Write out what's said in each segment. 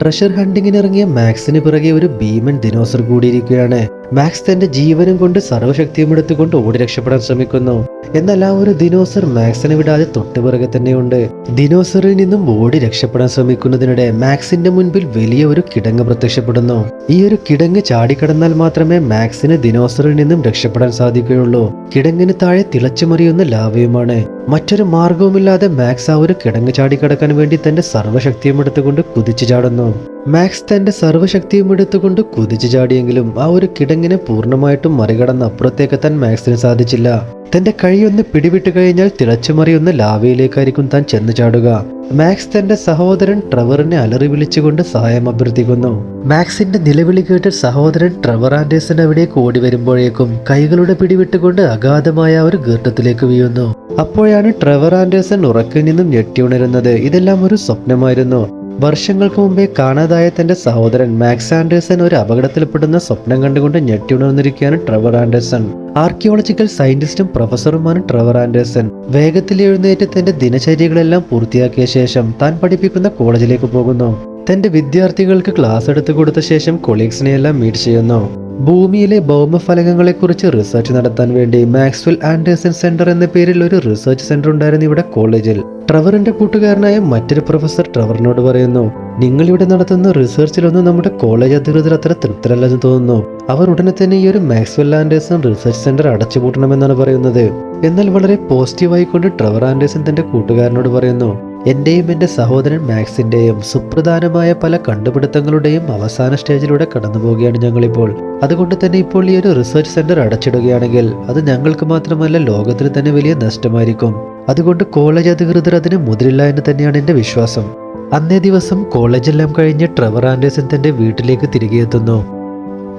Treasure ഹണ്ടിങ്ങിന് ഇറങ്ങിയ മാക്സിന് പിറകെ ഒരു ഭീമൻ ദിനോസർ കൂടിയിരിക്കുകയാണ്. മാക്സ് തന്റെ ജീവനും കൊണ്ട് സർവശക്തിയും എടുത്തുകൊണ്ട് ഓടി രക്ഷപ്പെടാൻ ശ്രമിക്കുന്നു. എന്നാൽ ആ ഒരു ദിനോസർ മാക്സിനെ വിടാതെ തൊട്ടു പിറകെ തന്നെയുണ്ട്. ദിനോസറിൽ നിന്നും ഓടി രക്ഷപ്പെടാൻ ശ്രമിക്കുന്നതിനിടെ മാക്സിന്റെ മുൻപിൽ വലിയ ഒരു കിടങ്ങ് പ്രത്യക്ഷപ്പെടുന്നു. ഈ ഒരു കിടങ്ങ് ചാടിക്കടന്നാൽ മാത്രമേ മാക്സിന് ദിനോസറിൽ നിന്നും രക്ഷപ്പെടാൻ സാധിക്കുകയുള്ളൂ. കിടങ്ങിന് താഴെ തിളച്ചുമറിയുന്ന ലാവയുമാണ്. മറ്റൊരു മാർഗവുമില്ലാതെ മാക്സ് ആ ഒരു കിടങ്ങ് ചാടിക്കടക്കാൻ വേണ്ടി തന്റെ സർവശക്തിയും എടുത്തുകൊണ്ട് കുതിച്ചു ചാടുന്നു. മാക്സ് തന്റെ സർവശക്തിയും എടുത്തുകൊണ്ട് കുതിച്ചു ചാടിയെങ്കിലും ആ ഒരു കിടങ്ങിനെ പൂർണമായിട്ടും മറികടന്ന് അപ്പുറത്തേക്കെത്താൻ മാക്സിന് സാധിച്ചില്ല. തന്റെ കഴിയൊന്ന് പിടിവിട്ട് കഴിഞ്ഞാൽ തിളച്ചുമറിയുന്ന ലാവയിലേക്കായിരിക്കും താൻ ചെന്ന് ചാടുക. മാക്സ് തന്റെ സഹോദരൻ ട്രവറിനെ അലറി വിളിച്ചുകൊണ്ട് സഹായം അഭ്യർത്ഥിക്കുന്നു. മാക്സിന്റെ നിലവിളി കേട്ട് സഹോദരൻ ട്രവർ ആൻഡേഴ്സൺ അവിടേക്ക് ഓടി വരുമ്പോഴേക്കും കൈകളുടെ പിടിവിട്ടുകൊണ്ട് അഗാധമായ ഒരു ഗീർട്ടത്തിലേക്ക് വീഴുന്നു. അപ്പോഴാണ് ട്രവർ ആൻഡേഴ്സൺ ഉറക്കിൽ നിന്നും ഞെട്ടിയുണരുന്നത്. ഇതെല്ലാം ഒരു സ്വപ്നമായിരുന്നു. വർഷങ്ങൾക്ക് മുമ്പേ കാണാതായ തന്റെ സഹോദരൻ മാക്സ് ആൻഡേഴ്സൺ ഒരു അപകടത്തിൽപ്പെടുന്ന സ്വപ്നം കണ്ടുകൊണ്ട് ഞെട്ടിയുണർന്നിരിക്കുകയാണ് ട്രവർ ആൻഡേഴ്സൺ. ആർക്കിയോളജിക്കൽ സയന്റിസ്റ്റും പ്രൊഫസറുമാണ് ട്രവർ ആൻഡേഴ്സൺ. വേഗത്തിൽ എഴുന്നേറ്റ് തന്റെ ദിനചര്യകളെല്ലാം പൂർത്തിയാക്കിയ ശേഷം താൻ പഠിപ്പിക്കുന്ന കോളേജിലേക്ക് പോകുന്നു. തന്റെ വിദ്യാർത്ഥികൾക്ക് ക്ലാസ് എടുത്തു കൊടുത്ത ശേഷം കൊളീഗ്സിനെയെല്ലാം മീറ്റ് ചെയ്യുന്നു. ഭൂമിയിലെ ഭൗമഫലകങ്ങളെക്കുറിച്ച് റിസർച്ച് നടത്താൻ വേണ്ടി മാക്സ്വെൽ ആൻഡേഴ്സൺ സെന്റർ എന്ന പേരിൽ ഒരു റിസർച്ച് സെന്റർ ഉണ്ടായിരുന്നു ഇവിടെ കോളേജിൽ. ട്രവറിന്റെ കൂട്ടുകാരനായ മറ്റൊരു പ്രൊഫസർ ട്രവറിനോട് പറയുന്നു നിങ്ങൾ ഇവിടെ നടത്തുന്ന റിസർച്ചിലൊന്നും നമ്മുടെ കോളേജ് അധികൃതർ അത്ര തൃപ്തരല്ലെന്ന് തോന്നുന്നു. അവർ ഉടനെ തന്നെ ഈ ഒരു മാക്സ്വെൽ ആൻഡേഴ്സൺ റിസർച്ച് സെന്റർ അടച്ചുപൂട്ടണമെന്നാണ് പറയുന്നത്. എന്നാൽ വളരെ പോസിറ്റീവായിക്കൊണ്ട് ട്രവർ ആൻഡേഴ്സൺ തന്റെ കൂട്ടുകാരനോട് പറയുന്നു എന്റെയും എന്റെ സഹോദരൻ മാക്സിന്റെയും സുപ്രധാനമായ പല കണ്ടുപിടുത്തങ്ങളുടെയും അവസാന സ്റ്റേജിലൂടെ കടന്നു പോവുകയാണ് ഞങ്ങളിപ്പോൾ. അതുകൊണ്ട് തന്നെ ഇപ്പോൾ ഈ ഒരു റിസർച്ച് സെന്റർ അടച്ചിടുകയാണെങ്കിൽ അത് ഞങ്ങൾക്ക് മാത്രമല്ല ലോകത്തിന് തന്നെ വലിയ നഷ്ടമായിരിക്കും. അതുകൊണ്ട് കോളേജ് അധികൃതർ അതിന് മുതിരില്ല എന്ന് തന്നെയാണ് എന്റെ വിശ്വാസം. അന്നേ ദിവസം കോളേജെല്ലാം കഴിഞ്ഞ് ട്രവർ ആൻഡേഴ്സൺ തന്റെ വീട്ടിലേക്ക് തിരികെ എത്തുന്നു.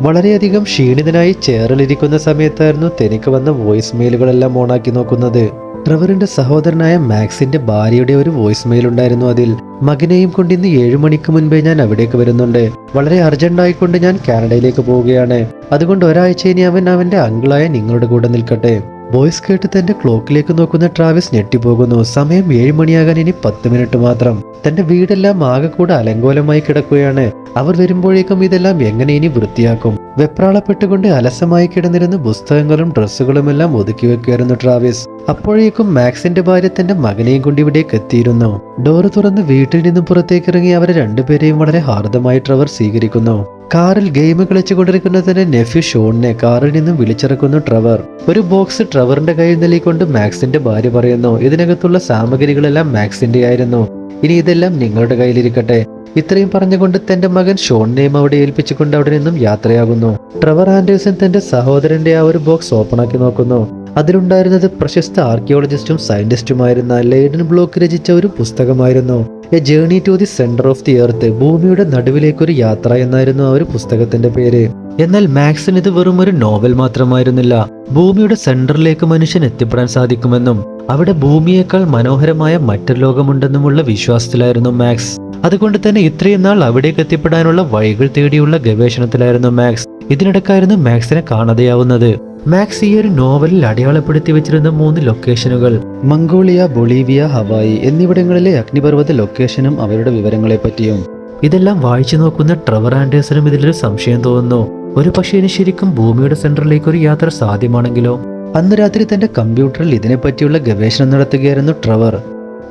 വളരെയധികം ക്ഷീണിതനായി ചേറിലിരിക്കുന്ന സമയത്തായിരുന്നു തനിക്ക് വന്ന വോയിസ് മെയിലുകളെല്ലാം ഓണാക്കി നോക്കുന്നത്. ട്രവറിന്റെ സഹോദരനായ മാക്സിന്റെ ഭാര്യയുടെ ഒരു വോയിസ് മെയിൽ ഉണ്ടായിരുന്നു അതിൽ. മകനെയും കൊണ്ട് ഇന്ന് ഏഴു മണിക്ക് മുൻപേ ഞാൻ അവിടേക്ക് വരുന്നുണ്ട്. വളരെ അർജന്റ് ആയിക്കൊണ്ട് ഞാൻ കാനഡയിലേക്ക് പോവുകയാണ്. അതുകൊണ്ട് ഒരാഴ്ച ഇനി അവൻ അവന്റെ അങ്കിളായ നിങ്ങളുടെ കൂടെ നിൽക്കട്ടെ. വോയിസ് കേട്ട് തന്റെ ക്ലോക്കിലേക്ക് നോക്കുന്ന ട്രാവിസ് ഞെട്ടിപ്പോകുന്നു. സമയം ഏഴ് മണിയാകാൻ ഇനി പത്ത് മിനിറ്റ് മാത്രം. തന്റെ വീടെല്ലാം ആകെ കൂടെ അലങ്കോലമായി കിടക്കുകയാണ്. അവർ വരുമ്പോഴേക്കും ഇതെല്ലാം എങ്ങനെ ഇനി വൃത്തിയാക്കും? വെപ്രാളപ്പെട്ടുകൊണ്ട് അലസമായി കിടന്നിരുന്ന പുസ്തകങ്ങളും ഡ്രസ്സുകളുമെല്ലാം ഒതുക്കി വെക്കുകയായിരുന്നു ട്രാവിസ്. അപ്പോഴേക്കും മാക്സിന്റെ ഭാര്യ തന്റെ മകനെയും കൊണ്ട് ഇവിടേക്ക് എത്തിയിരുന്നു. ഡോറ് തുറന്ന് വീട്ടിൽ നിന്നും പുറത്തേക്കിറങ്ങി അവരെ രണ്ടുപേരെയും വളരെ ഹാർദമായി ട്രവർ സ്വീകരിക്കുന്നു. കാറിൽ ഗെയിം കളിച്ചുകൊണ്ടിരിക്കുന്ന തന്നെ നെഫ്യു ഷോണിനെ കാറിൽ നിന്നും വിളിച്ചിറക്കുന്നു ട്രവർ. ഒരു ബോക്സ് ട്രവറിന്റെ കയ്യിൽ നൽകിക്കൊണ്ട് മാക്സിന്റെ ഭാര്യ പറയുന്നു ഇതിനകത്തുള്ള സാമഗ്രികളെല്ലാം മാക്സിന്റെ ആയിരുന്നു. ഇനി ഇതെല്ലാം നിങ്ങളുടെ കയ്യിലിരിക്കട്ടെ ഇത്രയും പറഞ്ഞുകൊണ്ട് തന്റെ മകൻ ഷോണിനെയും അവിടെ ഏൽപ്പിച്ചുകൊണ്ട് അവിടെ നിന്നും യാത്രയാകുന്നു. ട്രവർ ആൻഡേഴ്സൺ തന്റെ സഹോദരന്റെ ആ ഒരു ബോക്സ് ഓപ്പൺ ആക്കി നോക്കുന്നു. അതിലുണ്ടായിരുന്നത് പ്രശസ്ത ആർക്കിയോളജിസ്റ്റും സയന്റിസ്റ്റുമായിരുന്ന ലെയ്ഡൻ ബ്ലോക്ക് രചിച്ച ഒരു പുസ്തകമായിരുന്നു. A journey to the centre of the earth ഭൂമിയുടെ നടുവിലേക്കൊരു യാത്ര എന്നായിരുന്നു ആ ഒരു പുസ്തകത്തിന്റെ പേര്. എന്നാൽ മാക്സിന് ഇത് വെറും ഒരു നോവൽ മാത്രമായിരുന്നില്ല. ഭൂമിയുടെ സെന്ററിലേക്ക് മനുഷ്യൻ എത്തിപ്പെടാൻ സാധിക്കുമെന്നും അവിടെ ഭൂമിയേക്കാൾ മനോഹരമായ മറ്റൊരു ലോകമുണ്ടെന്നുമുള്ള വിശ്വാസത്തിലായിരുന്നു മാക്സ്. അതുകൊണ്ട് തന്നെ ഇത്രയും നാൾ അവിടേക്ക് എത്തിപ്പെടാനുള്ള വഴികൾ തേടിയുള്ള ഗവേഷണത്തിലായിരുന്നു മാക്സ്. ഇതിനിടക്കായിരുന്നു മാക്സിനെ കാണാതെയാവുന്നത്. മാക്സ് ഈ ഒരു നോവലിൽ അടയാളപ്പെടുത്തി വെച്ചിരുന്ന മൂന്ന് ലൊക്കേഷനുകൾ. മംഗോളിയ ബൊളീവിയ ഹവായി എന്നിവിടങ്ങളിലെ അഗ്നിപർവത ലൊക്കേഷനും അവരുടെ വിവരങ്ങളെ പറ്റിയും ഇതെല്ലാം വായിച്ചു നോക്കുന്ന ട്രവർ ആൻഡേഴ്സനും ഇതിലൊരു സംശയം തോന്നുന്നു. ഒരു പക്ഷേ ഇനി ശരിക്കും ഭൂമിയുടെ സെന്ററിലേക്ക് ഒരു യാത്ര സാധ്യമാണെങ്കിലോ? അന്ന് രാത്രി തന്റെ കമ്പ്യൂട്ടറിൽ ഇതിനെപ്പറ്റിയുള്ള ഗവേഷണം നടത്തുകയായിരുന്നു ട്രവർ.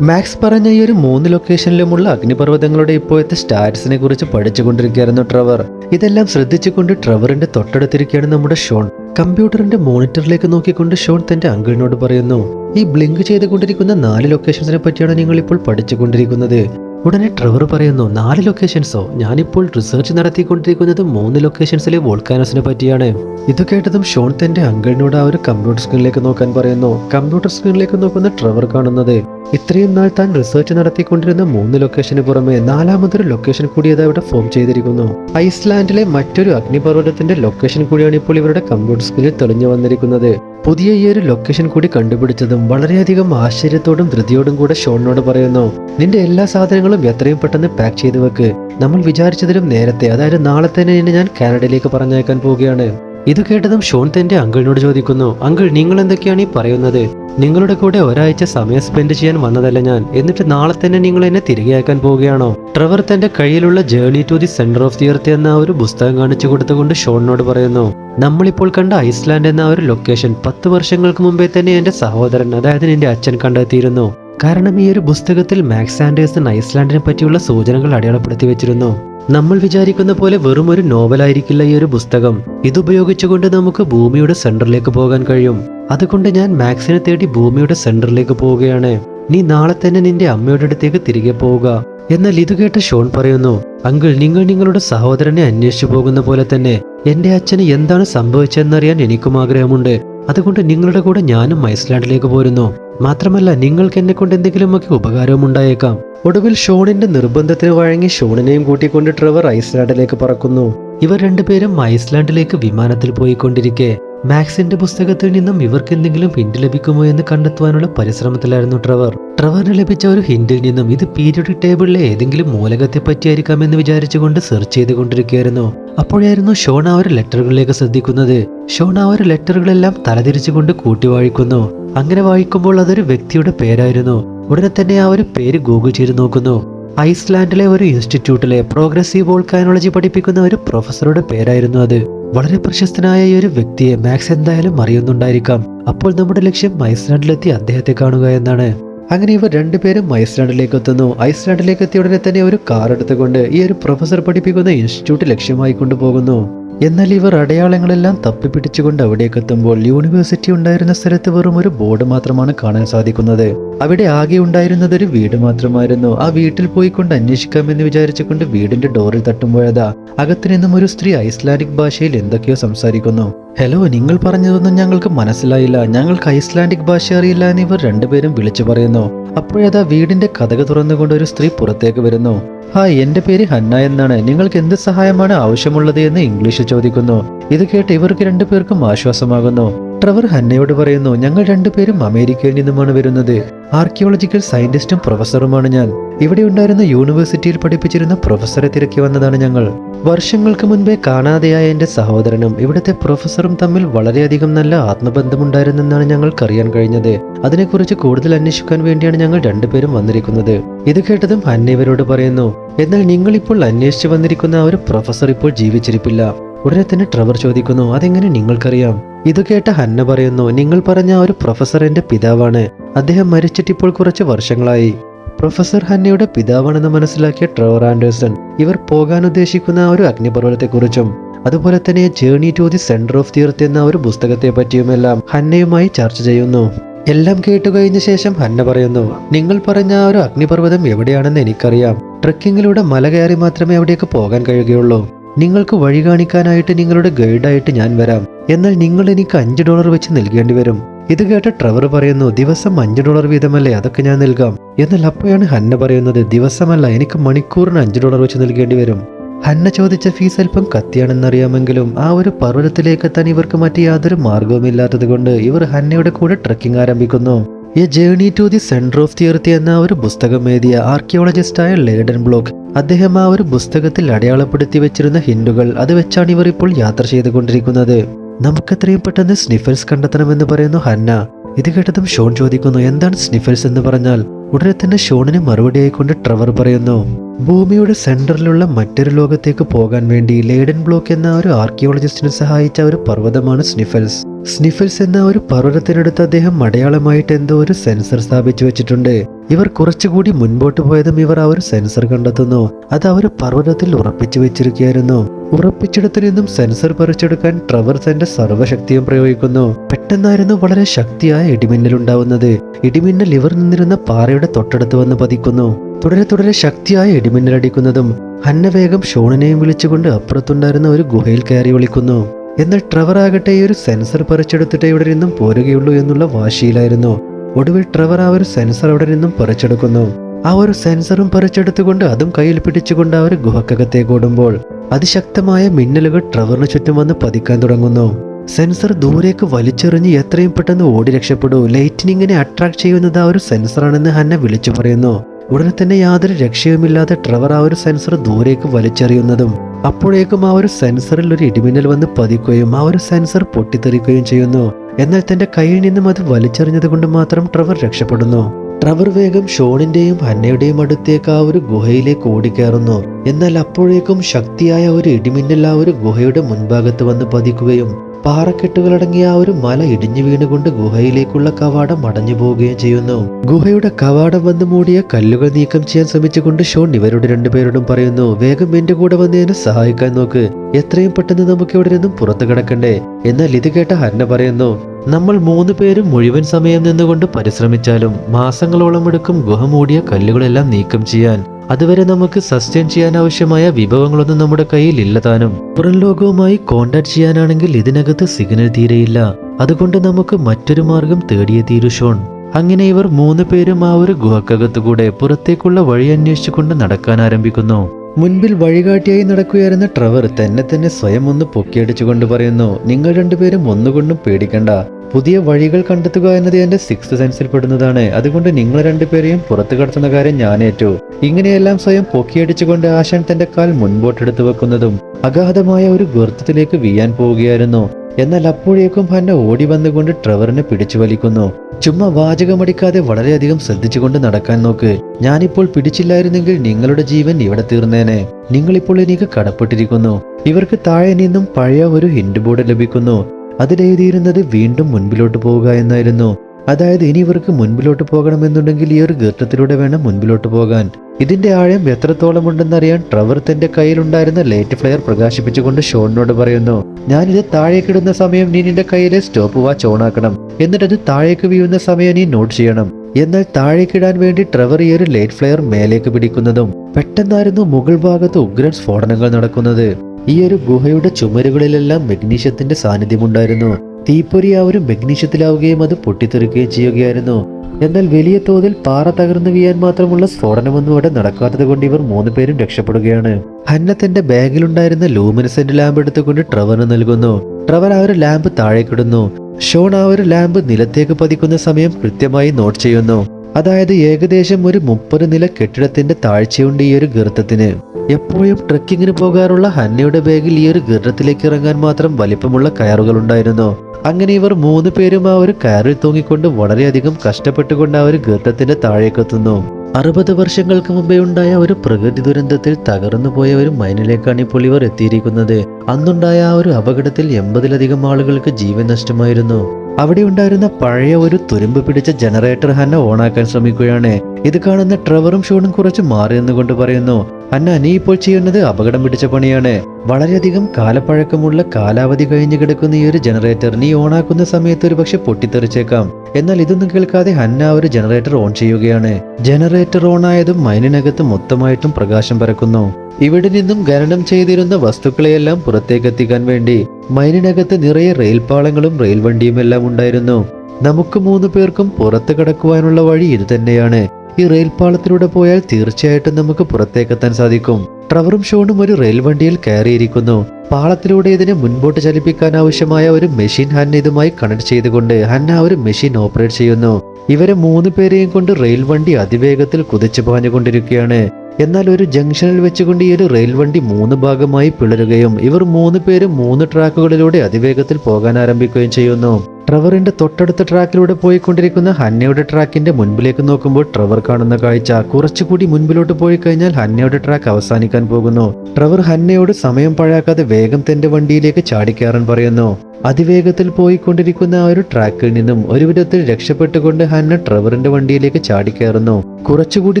മാക്സ് പറഞ്ഞ ഈ ഒരു മൂന്ന് ലൊക്കേഷനിലുമുള്ള അഗ്നിപർവതങ്ങളുടെ ഇപ്പോഴത്തെ സ്റ്റാറ്റസിനെ കുറിച്ച് പഠിച്ചുകൊണ്ടിരിക്കുകയായിരുന്നു ട്രവർ. ഇതെല്ലാം ശ്രദ്ധിച്ചുകൊണ്ട് ട്രവറിന്റെ തൊട്ടടുത്തിരിക്കുകയാണ് നമ്മുടെ ഷോൺ. കമ്പ്യൂട്ടറിന്റെ മോണിറ്ററിലേക്ക് നോക്കിക്കൊണ്ട് ഷോൺ തന്റെ അങ്കിളിനോട് പറയുന്നു ഈ ബ്ലിങ്ക് ചെയ്തുകൊണ്ടിരിക്കുന്ന നാല് ലൊക്കേഷൻസിനെ പറ്റിയാണ് നിങ്ങൾ ഇപ്പോൾ പഠിച്ചുകൊണ്ടിരിക്കുന്നത്. ഉടനെ ട്രവർ പറയുന്നു നാല് ലൊക്കേഷൻസോ ഞാനിപ്പോൾ റിസർച്ച് നടത്തിക്കൊണ്ടിരിക്കുന്നത് മൂന്ന് ലൊക്കേഷൻസിലെ വോൾക്കാനോസിനെ പറ്റിയാണ്. ഇത് കേട്ടതും ഷോൺ തന്റെ അങ്കിളിനോട് ആ ഒരു കമ്പ്യൂട്ടർ സ്ക്രീനിലേക്ക് നോക്കാൻ പറയുന്നു. കമ്പ്യൂട്ടർ സ്ക്രീനിലേക്ക് നോക്കുന്ന ട്രവർ കാണുന്നത് ഇത്രയും നാൾ താൻ റിസർച്ച് നടത്തിക്കൊണ്ടിരുന്ന മൂന്ന് ലൊക്കേഷന് പുറമെ നാലാമതൊരു ലൊക്കേഷൻ കൂടി അത് അവിടെ ഫോം ചെയ്തിരിക്കുന്നു. ഐസ്ലാൻഡിലെ മറ്റൊരു അഗ്നിപർവതത്തിന്റെ ലൊക്കേഷൻ കൂടിയാണ് ഇപ്പോൾ ഇവരുടെ കമ്പ്യൂട്ടർ സ്ക്രീനിൽ തെളിഞ്ഞു വന്നിരിക്കുന്നത്. പുതിയ ഈ ഒരു ലൊക്കേഷൻ കൂടി കണ്ടുപിടിച്ചതും വളരെയധികം ആശ്ചര്യത്തോടും ധൃതിയോടും കൂടെ ഷോണിനോട് പറയുന്നു നിന്റെ എല്ലാ സാധനങ്ങളും എത്രയും പെട്ടെന്ന് പാക്ക് ചെയ്ത് വെക്ക്. നമ്മൾ വിചാരിച്ചതിലും നേരത്തെ അതായത് നാളെ തന്നെ നിന്നെ ഞാൻ കാനഡയിലേക്ക് പറഞ്ഞയക്കാൻ പോവുകയാണ്. ഇത് കേട്ടതും ഷോൺ തന്റെ അങ്കിളിനോട് ചോദിക്കുന്നു അങ്കിൾ നിങ്ങൾ എന്തൊക്കെയാണ് ഈ പറയുന്നത്? നിങ്ങളുടെ കൂടെ ഒരാഴ്ച സമയം സ്പെൻഡ് ചെയ്യാൻ വന്നതല്ല ഞാൻ. എന്നിട്ട് നാളെ തന്നെ നിങ്ങൾ എന്നെ തിരികെ അയക്കാൻ പോവുകയാണോ? ട്രവർ തന്റെ കയ്യിലുള്ള journey to the centre of the earth എന്ന ഒരു പുസ്തകം കാണിച്ചു കൊടുത്തുകൊണ്ട് ഷോണിനോട് പറയുന്നു നമ്മളിപ്പോൾ കണ്ട ഐസ്ലാൻഡ് എന്ന ഒരു ലൊക്കേഷൻ പത്ത് വർഷങ്ങൾക്ക് മുമ്പേ തന്നെ എന്റെ സഹോദരൻ അതായത് എന്റെ അച്ഛൻ കണ്ടെത്തിയിരുന്നു. കാരണം ഈ ഒരു പുസ്തകത്തിൽ മാക്സ് ആൻഡേഴ്സൺ ഐസ്ലാൻഡിനെ പറ്റിയുള്ള സൂചനകൾ അടയാളപ്പെടുത്തി വെച്ചിരുന്നു. നമ്മൾ വിചാരിക്കുന്ന പോലെ വെറും ഒരു നോവലായിരിക്കില്ല ഈ ഒരു പുസ്തകം. ഇതുപയോഗിച്ചുകൊണ്ട് നമുക്ക് ഭൂമിയുടെ സെന്ററിലേക്ക് പോകാൻ കഴിയും. അതുകൊണ്ട് ഞാൻ മാക്സിനെ തേടി ഭൂമിയുടെ സെന്ററിലേക്ക് പോവുകയാണ്. നീ നാളെ തന്നെ നിന്റെ അമ്മയുടെ അടുത്തേക്ക് തിരികെ പോവുക. എന്നാൽ ഇത് കേട്ട് ഷോൺ പറയുന്നു അങ്കിൾ നിങ്ങൾ നിങ്ങളുടെ സഹോദരനെ അന്വേഷിച്ചു പോകുന്ന പോലെ തന്നെ എന്റെ അച്ഛന് എന്താണ് സംഭവിച്ചതെന്നറിയാൻ എനിക്കും ആഗ്രഹമുണ്ട്. അതുകൊണ്ട് നിങ്ങളുടെ കൂടെ ഞാനും ഐസ്ലാൻഡിലേക്ക് പോരുന്നു. മാത്രമല്ല നിങ്ങൾക്ക് എന്നെ കൊണ്ട് എന്തെങ്കിലുമൊക്കെ ഉപകാരവും ഉണ്ടായേക്കാം. ഒടുവിൽ ഷോണിന്റെ നിർബന്ധത്തിന് വഴങ്ങി ഷോണിനെയും കൂട്ടിക്കൊണ്ട് ട്രെവർ ഐസ്ലാൻഡിലേക്ക് പറക്കുന്നു. ഇവർ രണ്ടുപേരും ഐസ്ലാൻഡിലേക്ക് വിമാനത്തിൽ പോയിക്കൊണ്ടിരിക്കെ. മാക്സിന്റെ പുസ്തകത്തിൽ നിന്നും ഇവർക്ക് എന്തെങ്കിലും ഹിന്റ് ലഭിക്കുമോ എന്ന് കണ്ടെത്താനുള്ള പരിശ്രമത്തിലായിരുന്നു ട്രവർ. ട്രവറിന് ലഭിച്ച ഒരു ഹിന്റിൽ നിന്നും ഇത് പീരിയോഡിക് ടേബിളിലെ ഏതെങ്കിലും മൂലകത്തെ പറ്റിയായിരിക്കാം എന്ന് വിചാരിച്ചുകൊണ്ട് സെർച്ച് ചെയ്തുകൊണ്ടിരിക്കുകയായിരുന്നു. അപ്പോഴായിരുന്നു ഷോൺ ആ ലെറ്ററുകളിലേക്ക് ശ്രദ്ധിക്കുന്നത്. ഷോൺ ആ ലെറ്ററുകളെല്ലാം തലതിരിച്ചുകൊണ്ട് കൂട്ടി വായിക്കുന്നു അങ്ങനെ വായിക്കുമ്പോൾ അതൊരു വ്യക്തിയുടെ പേരായിരുന്നു. ഉടനെ തന്നെ ആ ഒരു പേര് ഗൂഗിൾ ചെയ്ത് നോക്കുന്നു. ഐസ്ലാൻഡിലെ ഒരു ഇൻസ്റ്റിറ്റ്യൂട്ടിലെ പ്രോഗ്രസീവ് വോൾക്കാനോളജി പഠിപ്പിക്കുന്ന ഒരു പ്രൊഫസറുടെ പേരായിരുന്നു അത്. വളരെ പ്രശസ്തനായ ഈ ഒരു വ്യക്തിയെ മാക്സ് എന്തായാലും അറിയുന്നുണ്ടായിരിക്കാം. അപ്പോൾ നമ്മുടെ ലക്ഷ്യം ഐസ്ലാൻഡിലെത്തി അദ്ദേഹത്തെ കാണുക എന്നാണ്. അങ്ങനെ ഇവർ രണ്ടുപേരും ഐസ്ലാൻഡിലേക്ക് എത്തുന്നു. ഐസ്ലാൻഡിലേക്ക് എത്തിയ ഉടനെ തന്നെ ഒരു കാർ എടുത്തുകൊണ്ട് ഈ ഒരു പ്രൊഫസർ പഠിപ്പിക്കുന്ന ഇൻസ്റ്റിറ്റ്യൂട്ട് ലക്ഷ്യമായി കൊണ്ടുപോകുന്നു. എന്നാൽ ഇവർ അടയാളങ്ങളെല്ലാം തപ്പിപ്പിടിച്ചുകൊണ്ട് അവിടേക്ക് എത്തുമ്പോൾ യൂണിവേഴ്സിറ്റി ഉണ്ടായിരുന്ന സ്ഥലത്ത് വെറും ഒരു ബോർഡ് മാത്രമാണ് കാണാൻ സാധിക്കുന്നത്. അവിടെ ആകെ ഉണ്ടായിരുന്നത് ഒരു വീട് മാത്രമായിരുന്നു. ആ വീട്ടിൽ പോയിക്കൊണ്ട് അന്വേഷിക്കാമെന്ന് വിചാരിച്ചുകൊണ്ട് വീടിന്റെ ഡോറിൽ തട്ടുമ്പോഴതാ അകത്തു നിന്നും ഒരു സ്ത്രീ ഐസ്ലാൻഡിക് ഭാഷയിൽ എന്തൊക്കെയോ സംസാരിക്കുന്നു. ഹലോ നിങ്ങൾ പറഞ്ഞതൊന്നും ഞങ്ങൾക്ക് മനസ്സിലായില്ല. ഞങ്ങൾക്ക് ഐസ്ലാൻഡിക് ഭാഷ അറിയില്ല എന്ന് ഇവർ രണ്ടുപേരും വിളിച്ചു പറയുന്നു. അപ്പോഴതാ വീടിന്റെ കഥക തുറന്നുകൊണ്ട് ഒരു സ്ത്രീ പുറത്തേക്ക് വരുന്നു. ഹായ് എന്റെ പേര് ഹന്ന എന്നാണ്. നിങ്ങൾക്ക് എന്ത് സഹായമാണ് ആവശ്യമുള്ളത് എന്ന് ഇംഗ്ലീഷിൽ ചോദിക്കുന്നു. ഇത് കേട്ട് ഇവർക്ക് രണ്ടുപേർക്കും ആശ്വാസമാകുന്നു. ട്രവർ ഹന്നയോട് പറയുന്നു ഞങ്ങൾ രണ്ടുപേരും അമേരിക്കയിൽ നിന്നുമാണ് വരുന്നത്. ആർക്കിയോളജിക്കൽ സയന്റിസ്റ്റും പ്രൊഫസറുമാണ് ഞാൻ. ഇവിടെ ഉണ്ടായിരുന്ന യൂണിവേഴ്സിറ്റിയിൽ പഠിപ്പിച്ചിരുന്ന പ്രൊഫസറെ തിരക്കി വന്നതാണ് ഞങ്ങൾ. വർഷങ്ങൾക്ക് മുൻപേ കാണാതെയായ എന്റെ സഹോദരനും ഇവിടുത്തെ പ്രൊഫസറും തമ്മിൽ വളരെയധികം നല്ല ആത്മബന്ധമുണ്ടായിരുന്നെന്നാണ് ഞങ്ങൾക്കറിയാൻ കഴിഞ്ഞത്. അതിനെക്കുറിച്ച് കൂടുതൽ അന്വേഷിക്കാൻ വേണ്ടിയാണ് ഞങ്ങൾ രണ്ടുപേരും വന്നിരിക്കുന്നത്. ഇത് കേട്ടതും ഹന്ന ഇവരോട് പറയുന്നു എന്നാൽ നിങ്ങളിപ്പോൾ അന്വേഷിച്ചു വന്നിരിക്കുന്ന ആ ഒരു പ്രൊഫസർ ഇപ്പോൾ ജീവിച്ചിരിപ്പില്ല. ഉടനെ തന്നെ ട്രവർ ചോദിക്കുന്നു അതെങ്ങനെ നിങ്ങൾക്കറിയാം? ഇത് കേട്ട ഹന്ന പറയുന്നു നിങ്ങൾ പറഞ്ഞ ഒരു പ്രൊഫസറിന്റെ പിതാവാണ്. അദ്ദേഹം മരിച്ചിട്ടിപ്പോൾ കുറച്ച് വർഷങ്ങളായി. പ്രൊഫസർ ഹന്നയുടെ പിതാവാണെന്ന് മനസ്സിലാക്കിയ ട്രവർ ആൻഡേഴ്സൺ ഇവർ പോകാൻ ഉദ്ദേശിക്കുന്ന ഒരു അഗ്നിപർവതത്തെക്കുറിച്ചും അതുപോലെ തന്നെ journey to the centre of the earth എന്ന ഒരു പുസ്തകത്തെ പറ്റിയുമെല്ലാം ഹന്നയുമായി ചർച്ച ചെയ്യുന്നു. എല്ലാം കേട്ടു കഴിഞ്ഞ ശേഷം ഹന്ന പറയുന്നു നിങ്ങൾ പറഞ്ഞ ഒരു അഗ്നിപർവതം എവിടെയാണെന്ന് എനിക്കറിയാം. ട്രക്കിങ്ങിലൂടെ മല കയറി മാത്രമേ അവിടേക്ക് പോകാൻ കഴിയുകയുള്ളൂ. നിങ്ങൾക്ക് വഴി കാണിക്കാനായിട്ട് നിങ്ങളുടെ ഗൈഡായിട്ട് ഞാൻ വരാം. എന്നാൽ നിങ്ങൾ എനിക്ക് അഞ്ച് ഡോളർ വെച്ച് നൽകേണ്ടി വരും. ഇത് കേട്ട ട്രവർ പറയുന്നു ദിവസം അഞ്ച് ഡോളർ വീതമല്ലേ? അതൊക്കെ ഞാൻ നൽകാം. എന്നാൽ അപ്പോഴാണ് ഹന്ന പറയുന്നത് ദിവസമല്ല എനിക്ക് മണിക്കൂറിന് അഞ്ച് ഡോളർ വെച്ച് നൽകേണ്ടി വരും. ഹന്ന ചോദിച്ച ഫീസ് അല്പം കത്തിയാണെന്നറിയാമെങ്കിലും ആ ഒരു പർവതത്തിലേക്ക് എത്താൻ ഇവർക്ക് മറ്റു യാതൊരു മാർഗവുമില്ലാത്തത് കൊണ്ട് ഇവർ ഹന്നയുടെ കൂടെ ട്രക്കിംഗ് ആരംഭിക്കുന്നു. A journey to the centre of the earth എന്ന ഒരു പുസ്തകം എഴുതിയ ആർക്കിയോളജിസ്റ്റായ ലേഡൻ ബ്ലോക്ക് അദ്ദേഹം ആ ഒരു പുസ്തകത്തിൽ അടയാളപ്പെടുത്തി വെച്ചിരുന്ന ഹിന്ദുകൾ അത് വെച്ചാണ് ഇവർ ഇപ്പോൾ യാത്ര ചെയ്തുകൊണ്ടിരിക്കുന്നത്. നമുക്കെത്രയും പെട്ടെന്ന് സ്നിഫൽസ് കണ്ടെത്തണമെന്ന് പറയുന്നു ഹന്ന. ഇത് കേട്ടതും ഷോൺ ചോദിക്കുന്നു എന്താണ് സ്നിഫൽസ് എന്ന് പറഞ്ഞാൽ? ഉടനെ തന്നെ ഷോണിന് മറുപടിയായിക്കൊണ്ട് ട്രവർ പറയുന്നു ഭൂമിയുടെ സെന്ററിലുള്ള മറ്റൊരു ലോകത്തേക്ക് പോകാൻ വേണ്ടി ലേഡൻ ബ്ലോക്ക് എന്ന ഒരു ആർക്കിയോളജിസ്റ്റിനെ സഹായിച്ച ഒരു പർവതമാണ് സ്നിഫൽസ്. സ്നിഫൽസ് എന്ന ഒരു പർവതത്തിനടുത്ത് അദ്ദേഹം അടയാളമായിട്ട് എന്തോ ഒരു സെൻസർ സ്ഥാപിച്ചു വെച്ചിട്ടുണ്ട്. ഇവർ കുറച്ചുകൂടി മുൻപോട്ട് പോയതും ഇവർ ആ ഒരു സെൻസർ കണ്ടെത്തുന്നു. അത് ആ ഒരു പർവതത്തിൽ ഉറപ്പിച്ചു വെച്ചിരിക്കുകയായിരുന്നു. ഉറപ്പിച്ചിടത്തു നിന്നും സെൻസർ പറിച്ചെടുക്കാൻ ട്രവർ തന്റെ സർവശക്തിയും പ്രയോഗിക്കുന്നു. പെട്ടെന്നായിരുന്നു വളരെ ശക്തിയായ ഇടിമിന്നൽ ഉണ്ടാവുന്നത്. ഇടിമിന്നൽ ഇവർ നിന്നിരുന്ന പാറയുടെ തൊട്ടടുത്ത് വന്ന് പതിക്കുന്നു. തുടരെ തുടരെ ശക്തിയായ ഇടിമിന്നലടിക്കുന്നതും ഹന്ന വേഗം ഷോണിനെയും വിളിച്ചുകൊണ്ട് അപ്പുറത്തുണ്ടായിരുന്ന ഒരു ഗുഹയിൽ കയറി വിളിക്കുന്നു. എന്നാൽ ട്രവർ ആകട്ടെ ഈ ഒരു സെൻസർ പറിച്ചെടുത്തിട്ട് ഇവിടെ നിന്നും പോരുകയുള്ളൂ എന്നുള്ള വാശിയിലായിരുന്നു. ഒടുവിൽ ട്രവർ ആ ഒരു സെൻസർ അവിടെ നിന്നും പറിച്ചെടുക്കുന്നു. ആ ഒരു സെൻസറും പറിച്ചെടുത്തുകൊണ്ട് അതും കയ്യിൽ പിടിച്ചുകൊണ്ട് അവർ ഗുഹക്കകത്തേക്ക് ഓടുമ്പോൾ അതിശക്തമായ മിന്നലുകൾ ട്രവറിന് ചുറ്റും വന്ന് പതിക്കാൻ തുടങ്ങുന്നു. സെൻസർ ദൂരേക്ക് വലിച്ചെറിഞ്ഞ് എത്രയും പെട്ടെന്ന് ഓടി രക്ഷപ്പെടൂ. ലൈറ്റിനിങ്ങിനെ അട്രാക്ട് ചെയ്യുന്നത് ആ ഒരു സെൻസറാണെന്ന് ഹന്ന വിളിച്ചു പറയുന്നു. ഉടനെ തന്നെ യാതൊരു രക്ഷയുമില്ലാതെ ട്രവർ ആ ഒരു സെൻസർ ദൂരേക്ക് വലിച്ചെറിയുന്നതും അപ്പോഴേക്കും ആ ഒരു സെൻസറിൽ ഒരു ഇടിമിന്നൽ വന്ന് പതിക്കുകയും ആ ഒരു സെൻസർ പൊട്ടിത്തെറിക്കുകയും ചെയ്യുന്നു. എന്നാൽ തന്റെ കയ്യിൽ നിന്നും അത് വലിച്ചെറിഞ്ഞത് കൊണ്ട് മാത്രം ട്രവർ രക്ഷപ്പെടുന്നു. ട്രവർ വേഗം ഷോണിന്റെയും ഹന്നയുടെയും അടുത്തേക്ക് ആ ഒരു ഗുഹയിലേക്ക് ഓടിക്കയറുന്നു. എന്നാൽ അപ്പോഴേക്കും ശക്തിയായ ഒരു ഇടിമിന്നൽ ആ ഒരു ഗുഹയുടെ മുൻഭാഗത്ത് വന്ന് പതിക്കുകയും പാറക്കെട്ടുകളടങ്ങിയ ആ ഒരു മല ഇടിഞ്ഞു വീണുകൊണ്ട് ഗുഹയിലേക്കുള്ള കവാടം അടഞ്ഞു പോവുകയും ചെയ്യുന്നു. ഗുഹയുടെ കവാടം വന്ന് മൂടിയ കല്ലുകൾ നീക്കം ചെയ്യാൻ ശ്രമിച്ചുകൊണ്ട് ഷോൺ ഇവരുടെ രണ്ടുപേരോടും പറയുന്നു വേഗം എന്റെ കൂടെ വന്ന് എന്നെ സഹായിക്കാൻ നോക്ക്. എത്രയും പെട്ടെന്ന് നമുക്ക് ഇവിടെ നിന്നും പുറത്തു കിടക്കണ്ടേ? എന്നാൽ ഇത് കേട്ട ഹന്ന പറയുന്നു നമ്മൾ മൂന്ന് പേരും മുഴുവൻ സമയം നിന്നുകൊണ്ട് പരിശ്രമിച്ചാലും മാസങ്ങളോളം എടുക്കും ഗുഹ മൂടിയ കല്ലുകളെല്ലാം നീക്കം ചെയ്യാൻ. അതുവരെ നമുക്ക് സസ്റ്റെയിൻ ചെയ്യാൻ ആവശ്യമായ വിഭവങ്ങളൊന്നും നമ്മുടെ കയ്യിൽ ഇല്ലതാനും പുറം ലോകവുമായി കോണ്ടാക്ട് ചെയ്യാനാണെങ്കിൽ ഇതിനകത്ത് സിഗ്നൽ തീരെയില്ല. അതുകൊണ്ട് നമുക്ക് മറ്റൊരു മാർഗം തേടിയേ തീരു ഷോൺ. അങ്ങനെ ഇവർ മൂന്ന് പേരും ആ ഒരു ഗുഹക്കകത്തുകൂടെ പുറത്തേക്കുള്ള വഴി അന്വേഷിച്ചുകൊണ്ട് നടക്കാൻ ആരംഭിക്കുന്നു. മുൻപിൽ വഴികാട്ടിയായി നടക്കുകയായിരുന്ന ട്രവർ തന്നെ തന്നെ സ്വയം ഒന്ന് പൊക്കിയടിച്ചുകൊണ്ട് പറയുന്നു നിങ്ങൾ രണ്ടുപേരും ഒന്നുകൊണ്ടും പേടിക്കണ്ട. പുതിയ വഴികൾ കണ്ടെത്തുക എന്നത് എന്റെ സിക്സ് സെൻസിൽ പെടുന്നതാണ്. അതുകൊണ്ട് നിങ്ങൾ രണ്ടുപേരെയും പുറത്തു കടത്തുന്ന കാര്യം ഞാനേറ്റു. ഇങ്ങനെയെല്ലാം സ്വയം പൊക്കിയടിച്ചുകൊണ്ട് ആശാൻ തന്റെ കാൽ മുൻപോട്ടെടുത്തു വെക്കുന്നതും അഗാധമായ ഒരു ഗർത്തത്തിലേക്ക് വീയാൻ പോവുകയായിരുന്നു. എന്നാൽ അപ്പോഴേക്കും ഹന്ന ഓടി വന്നുകൊണ്ട് ട്രെവറിനെ പിടിച്ചു വലിക്കുന്നു. ചുമ്മാ വാചകമടിക്കാതെ വളരെയധികം ശ്രദ്ധിച്ചുകൊണ്ട് നടക്കാൻ നോക്ക്. ഞാനിപ്പോൾ പിടിച്ചില്ലായിരുന്നെങ്കിൽ നിങ്ങളുടെ ജീവൻ ഇവിടെ തീർന്നേനെ. നിങ്ങളിപ്പോൾ എനിക്ക് കടപ്പെട്ടിരിക്കുന്നു. ഇവർക്ക് താഴെ നിന്നും പഴയ ഒരു ഹിൻഡ് ബോർഡ് ലഭിക്കുന്നു. അതിലെഴുതിയിരുന്നത് വീണ്ടും മുൻപിലോട്ട് പോവുക എന്നായിരുന്നു. അതായത് ഇനി ഇവർക്ക് മുൻപിലോട്ട് പോകണമെന്നുണ്ടെങ്കിൽ ഈ ഒരു ഗർത്തത്തിലൂടെ വേണം മുൻപിലോട്ട് പോകാൻ. ഇതിന്റെ ആഴം എത്രത്തോളം ഉണ്ടെന്നറിയാൻ ട്രവർ തന്റെ കയ്യിലുണ്ടായിരുന്ന ലൈറ്റ് ഫ്ലെയർ പ്രകാശിപ്പിച്ചുകൊണ്ട് ഷോണിനോട് പറയുന്നു ഞാനിത് താഴേക്കിടുന്ന സമയം നീ നിന്റെ കയ്യിലെ സ്റ്റോപ്പ് വാച്ച് ഓണാക്കണം. എന്നിട്ടത് താഴേക്ക് വീഴുന്ന സമയം നീ നോട്ട് ചെയ്യണം. എന്നാൽ താഴേക്കിടാൻ വേണ്ടി ട്രവർ ഈ ഒരു ലൈറ്റ് ഫ്ലെയർ മേലേക്ക് പിടിക്കുന്നതും പെട്ടെന്നായിരുന്നു മുകൾ ഭാഗത്ത് ഉഗ്രൻ സ്ഫോടനങ്ങൾ നടക്കുന്നത്. ഈ ഒരു ഗുഹയുടെ ചുമരുകളിലെല്ലാം മെഗ്നീഷ്യത്തിന്റെ സാന്നിധ്യമുണ്ടായിരുന്നു തീപ്പൊരി ആ ഒരു മെഗ്നീഷ്യത്തിലാവുകയും അത് പൊട്ടിത്തെറിക്കുകയും ചെയ്യുകയായിരുന്നു. എന്നാൽ വലിയ തോതിൽ പാറ തകർന്നു വീയാൻ മാത്രമുള്ള സ്ഫോടനമൊന്നും അവിടെ നടക്കാത്തത് കൊണ്ട് ഇവർ മൂന്ന് പേരും രക്ഷപ്പെടുകയാണ്. ഹന്ന തന്റെ ബാഗിലുണ്ടായിരുന്ന ലൂമിനസെന്റ് ലാമ്പ് എടുത്തുകൊണ്ട് ട്രവറിന് നൽകുന്നു. ട്രവർ ആ ഒരു ലാമ്പ് താഴേക്കിടുന്നു. ഷോൺ ആ ഒരു ലാമ്പ് നിലത്തേക്ക് പതിക്കുന്ന സമയം കൃത്യമായി നോട്ട് ചെയ്യുന്നു. അതായത് ഏകദേശം ഒരു മുപ്പത് നില കെട്ടിടത്തിന്റെ താഴ്ചയുണ്ട് ഈ ഒരു ഗർത്തത്തിന്. എപ്പോഴും ട്രക്കിങ്ങിന് പോകാറുള്ള ഹന്നയുടെ ബാഗിൽ ഈ ഒരു ഗർത്തത്തിലേക്ക് ഇറങ്ങാൻ മാത്രം വലിപ്പമുള്ള കയറുകൾ ഉണ്ടായിരുന്നു അങ്ങനെ ഇവർ മൂന്ന് പേരും ആ ഒരു കയറിൽ തൂങ്ങിക്കൊണ്ട് വളരെയധികം കഷ്ടപ്പെട്ടുകൊണ്ട് ആ ഒരു ഗർത്തത്തിന്റെ താഴേക്കെത്തുന്നു അറുപത് വർഷങ്ങൾക്ക് മുമ്പേ ഉണ്ടായ ഒരു പ്രകൃതി ദുരന്തത്തിൽ തകർന്നു പോയ ഒരു മൈനിലേക്കാണ് ഇപ്പോൾ ഇവർ എത്തിയിരിക്കുന്നത്. അന്നുണ്ടായ ആ ഒരു അപകടത്തിൽ എൺപതിലധികം ആളുകൾക്ക് ജീവൻ നഷ്ടമായിരുന്നു. അവിടെ ഉണ്ടായിരുന്ന പഴയ ഒരു തുരുമ്പ് പിടിച്ച ജനറേറ്റർ ഹന്ന ഓണാക്കാൻ ശ്രമിക്കുകയാണ്. ഇത് കാണുന്ന ട്രവറും ഷോണും കുറച്ച് മാറി നിന്നുകൊണ്ട് പറയുന്നു അന്ന നീ ഇപ്പോൾ ചെയ്യുന്നത് അപകടം പിടിച്ച പണിയാണ്. വളരെയധികം കാലപ്പഴക്കമുള്ള കാലാവധി കഴിഞ്ഞു കിടക്കുന്ന ഈ ഒരു ജനറേറ്റർ നീ ഓണാക്കുന്ന സമയത്ത് ഒരു പക്ഷെ പൊട്ടിത്തെറിച്ചേക്കാം. എന്നാൽ ഇതൊന്നും കേൾക്കാതെ ഹന്ന ഒരു ജനറേറ്റർ ഓൺ ചെയ്യുകയാണ്. ജനറേറ്റർ ഓൺ ആയതും മൈനിനകത്ത് മൊത്തമായിട്ടും പ്രകാശം പരക്കുന്നു. ഇവിടെ നിന്നും ഖനനം ചെയ്തിരുന്ന വസ്തുക്കളെയെല്ലാം പുറത്തേക്കെത്തിക്കാൻ വേണ്ടി മൈനിനകത്ത് നിറയെ റെയിൽപാളങ്ങളും റെയിൽ വണ്ടിയുമെല്ലാം ഉണ്ടായിരുന്നു. നമുക്ക് മൂന്ന് പേർക്കും പുറത്ത് കടക്കുവാനുള്ള വഴി ഇതുതന്നെയാണ്. ഈ റെയിൽപാളത്തിലൂടെ പോയാൽ തീർച്ചയായിട്ടും നമുക്ക് പുറത്തേക്കെത്താൻ സാധിക്കും. ട്രവറും ഷോണും ഒരു റെയിൽ വണ്ടിയിൽ കയറിയിരിക്കുന്നു. പാളത്തിലൂടെ ഇതിനെ മുൻപോട്ട് ചലിപ്പിക്കാൻ ആവശ്യമായ ഒരു മെഷീൻ ഹന്ന ഇതുമായി കണക്ട് ചെയ്തുകൊണ്ട് ഹന്ന ഒരു മെഷീൻ ഓപ്പറേറ്റ് ചെയ്യുന്നു. ഇവരെ മൂന്ന് പേരെയും കൊണ്ട് റെയിൽ വണ്ടി അതിവേഗത്തിൽ കുതിച്ചു പാഞ്ഞുകൊണ്ടിരിക്കുകയാണ് എന്നാൽ ഒരു ജംഗ്ഷനിൽ വെച്ചുകൊണ്ട് ഈ ഒരു റെയിൽ വണ്ടി മൂന്ന് ഭാഗമായി പിളരുകയും ഇവർ മൂന്ന് പേരും മൂന്ന് ട്രാക്കുകളിലൂടെ അതിവേഗത്തിൽ പോകാൻ ആരംഭിക്കുകയും ചെയ്യുന്നു. ട്രവറിന്റെ തൊട്ടടുത്ത ട്രാക്കിലൂടെ പോയിക്കൊണ്ടിരിക്കുന്ന ഹന്നയുടെ ട്രാക്കിന്റെ മുൻപിലേക്ക് നോക്കുമ്പോൾ ട്രവർ കാണുന്ന കാഴ്ച കുറച്ചുകൂടി മുൻപിലോട്ട് പോയി കഴിഞ്ഞാൽ ഹന്നയുടെ ട്രാക്ക് അവസാനിക്കാൻ പോകുന്നു. ട്രവർ ഹന്നയോട് സമയം പാഴാക്കാതെ വേഗം തന്റെ വണ്ടിയിലേക്ക് ചാടിക്കയറാൻ പറയുന്നു. അതിവേഗത്തിൽ പോയിക്കൊണ്ടിരിക്കുന്ന ആ ഒരു ട്രാക്കിൽ നിന്നും ഒരു വിധത്തിൽ രക്ഷപ്പെട്ടുകൊണ്ട് ഹന്ന ട്രവറിന്റെ വണ്ടിയിലേക്ക് ചാടിക്കയറുന്നു. കുറച്ചുകൂടി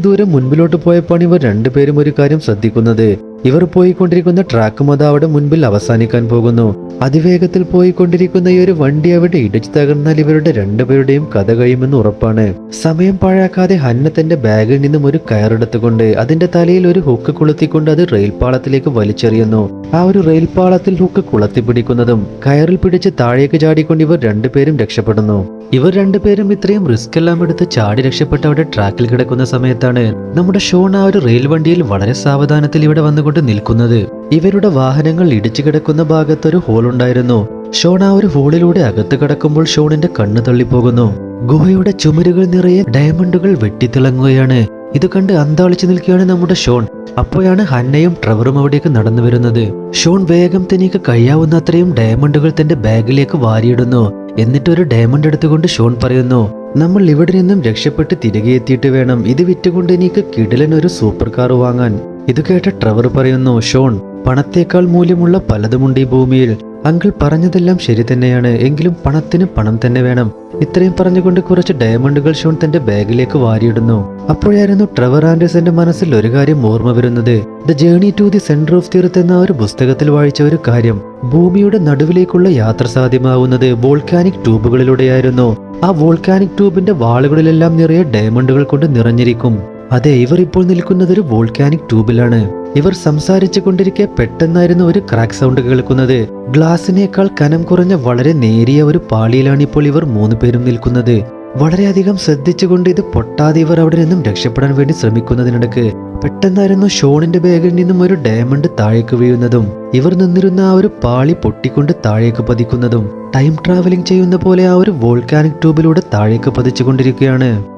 ദൂരം മുൻപിലോട്ട് പോയപ്പോൾ ഇവർ രണ്ടുപേരും ഒരു കാര്യം ശ്രദ്ധിക്കുന്നത്. ഇവർ പോയിക്കൊണ്ടിരിക്കുന്ന ട്രാക്കും അത് അവിടെ മുൻപിൽ അവസാനിക്കാൻ പോകുന്നു. അതിവേഗത്തിൽ പോയിക്കൊണ്ടിരിക്കുന്ന ഈ ഒരു വണ്ടി അവിടെ ഇടിച്ചു തകർന്നാൽ ഇവരുടെ രണ്ടുപേരുടെയും കഥ കഴിയുമെന്ന് ഉറപ്പാണ്. സമയം പാഴാക്കാതെ ഹന്ന തന്റെ ബാഗിൽ നിന്നും ഒരു കയറെടുത്തുകൊണ്ട് അതിന്റെ തലയിൽ ഒരു ഹുക്ക് കുളുത്തിക്കൊണ്ട് അത് റെയിൽ പാളത്തിലേക്ക് വലിച്ചെറിയുന്നു. ആ ഒരു റെയിൽ പാളത്തിൽ ഹുക്ക് കുളത്തി പിടിക്കുന്നതും കയറിൽ പിടിച്ച് താഴേക്ക് ചാടിക്കൊണ്ട് ഇവർ രണ്ടുപേരും രക്ഷപ്പെടുന്നു. ഇവർ രണ്ടുപേരും ഇത്രയും റിസ്ക് എല്ലാം എടുത്ത് ചാടി രക്ഷപ്പെട്ട് അവിടെ ട്രാക്കിൽ കിടക്കുന്ന സമയത്താണ് നമ്മുടെ ഷോൺ ആ ഒരു റെയിൽ വണ്ടിയിൽ വളരെ സാവധാനത്തിൽ ഇവിടെ വന്നുകൊണ്ട് നിൽക്കുന്നത്. ഇവരുടെ വാഹനങ്ങൾ ഇടിച്ചു കിടക്കുന്ന ഭാഗത്ത് ഒരു ഹോൾ ഉണ്ടായിരുന്നു. ഷോൺ ആ ഒരു ഹോളിലൂടെ അകത്ത് കിടക്കുമ്പോൾ ഷോണിന്റെ കണ്ണ് തള്ളിപ്പോകുന്നു. ഗുഹയുടെ ചുമരുകൾ നിറയെ ഡയമണ്ടുകൾ വെട്ടിത്തിളങ്ങുകയാണ്. ഇത് കണ്ട് അന്താളിച്ചു നിൽക്കുകയാണ് നമ്മുടെ ഷോൺ. അപ്പോഴാണ് ഹന്നയും ട്രവറും അവിടേക്ക് നടന്നു വരുന്നത്. ഷോൺ വേഗം തനിക്ക് കഴിയാവുന്ന അത്രയും ഡയമണ്ടുകൾ തന്റെ ബാഗിലേക്ക് വാരിയിടുന്നു. എന്നിട്ട് ഒരു ഡയമണ്ട് എടുത്തുകൊണ്ട് ഷോൺ പറയുന്നു നമ്മൾ ഇവിടെ നിന്നും രക്ഷപ്പെട്ട് തിരികെ എത്തിയിട്ട് വേണം. ഇത് വിറ്റുകൊണ്ട് എനിക്ക് കിടിലൻ ഒരു സൂപ്പർ കാർ വാങ്ങാൻ. ഇത് കേട്ട ട്രവർ പറയുന്നു ഷോൺ പണത്തേക്കാൾ മൂല്യമുള്ള പലതുമുണ്ട് ഈ ഭൂമിയിൽ. അങ്കിൾ പറഞ്ഞതെല്ലാം ശരി തന്നെയാണ്. എങ്കിലും പണത്തിന് പണം തന്നെ വേണം. ഇത്രയും പറഞ്ഞുകൊണ്ട് കുറച്ച് ഡയമണ്ടുകൾ ഷോൺ തന്റെ ബാഗിലേക്ക് വാരിയിടുന്നു. അപ്പോഴായിരുന്നു ട്രവർ ആൻഡേഴ്സന്റെ മനസ്സിൽ ഒരു കാര്യം ഓർമ്മ വരുന്നത്. The journey to the centre of earth എന്ന ഒരു പുസ്തകത്തിൽ വായിച്ച ഒരു കാര്യം. ഭൂമിയുടെ നടുവിലേക്കുള്ള യാത്ര സാധ്യമാവുന്നത് വോൾക്കാനിക് ട്യൂബുകളിലൂടെയായിരുന്നു. ആ വോൾക്കാനിക് ട്യൂബിന്റെ വാളുകളിലെല്ലാം നിറയെ ഡയമണ്ടുകൾ കൊണ്ട് നിറഞ്ഞിരിക്കും. അതെ ഇവർ ഇപ്പോൾ നിൽക്കുന്നത് ഒരു വോൾക്കാനിക് ട്യൂബിലാണ്. ഇവർ സംസാരിച്ചു കൊണ്ടിരിക്കെ പെട്ടെന്നായിരുന്നു ഒരു ക്രാക്ക് സൗണ്ട് കേൾക്കുന്നത്. ഗ്ലാസിനേക്കാൾ കനം കുറഞ്ഞ വളരെ നേരിയ ഒരു പാളിയിലാണ് ഇപ്പോൾ ഇവർ മൂന്ന് പേരും നിൽക്കുന്നത്. വളരെയധികം ശ്രദ്ധിച്ചുകൊണ്ട് ഇത് പൊട്ടാതെ ഇവർ അവിടെ നിന്നും രക്ഷപ്പെടാൻ വേണ്ടി ശ്രമിക്കുന്നതിനിടക്ക് പെട്ടെന്നായിരുന്നു ഷോണിന്റെ ബാഗിൽ നിന്നും ഒരു ഡയമണ്ട് താഴേക്ക് വീഴുന്നതും ഇവർ നിന്നിരുന്ന ആ ഒരു പാളി പൊട്ടിക്കൊണ്ട് താഴേക്ക് പതിക്കുന്നതും ടൈം ട്രാവലിംഗ് ചെയ്യുന്ന പോലെ ആ ഒരു വോൾക്കാനിക് ട്യൂബിലൂടെ താഴേക്ക് പതിച്ചുകൊണ്ടിരിക്കുകയാണ്.